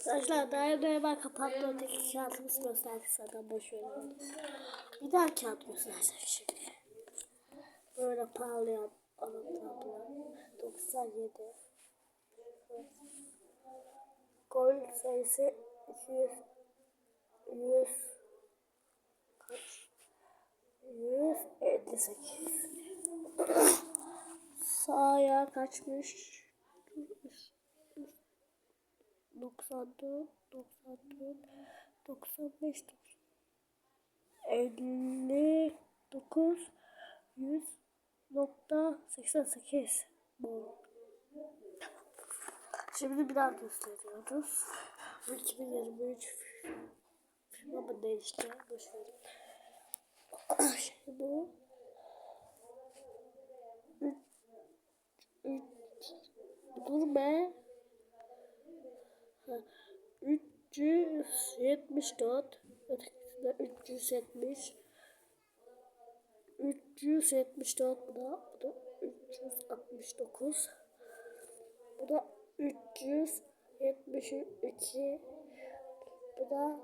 Arkadaşlar daha da ben kapattım. Tek kağıtımızı gösterdik zaten boş verin. Bir daha kağıt göstersek şimdi. Böyle parlayan anahtarlar. 97. Gol sayısı 200 100 kaç? 158. Sağa kaçmış? 94 94 95 59 100 nokta 88 bu. Şimdi bir daha gösteriyoruz. Bu 2023 ama değişti. Boş verin. Şimdi bu 3 3 Dur be. Ha, 374 ötekisinde 370 374 bu da bu da 369 bu da 372 bu da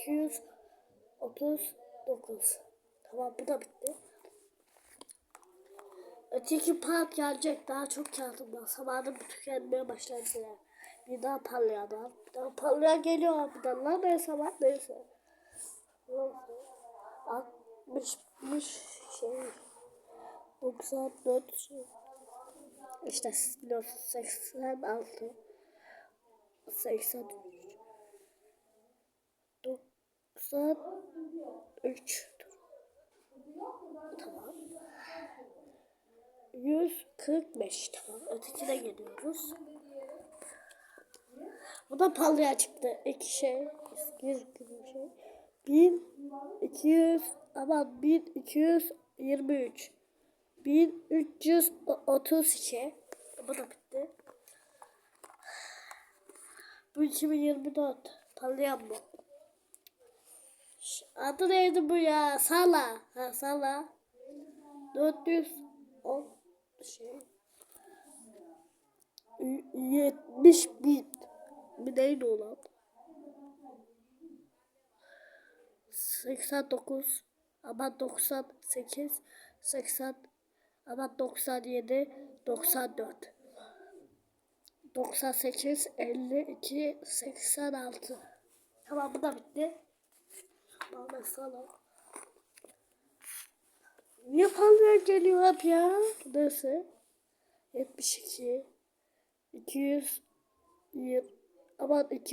239 tamam bu da bitti Öteki part gelecek daha çok kağıdım var. Zamanım tükenmeye başladı. Bir daha parlayan var. Bir daha parlayan geliyor harbiden lan neyse bak neyse. 60 şey 94 şey. İşte siz biliyorsunuz 86 83 93 Tamam. 145 tamam. Ötekine geliyoruz. Bu da pahalıya çıktı. İki şey. Bir bir şey. 1200 ama 1223 1332 Bu da bitti. Bu 2024 parlayan? Ş- Adı neydi bu ya? Sala. Ha Sala. 410 şey. Y- 70 bin. Bir neydi o lan? 89 ama 98 80 ama 97 94 98 52 86 Tamam bu da bitti. Bana sana. Niye palmiye geliyor hep ya? Neyse. 72 200 20 ama 2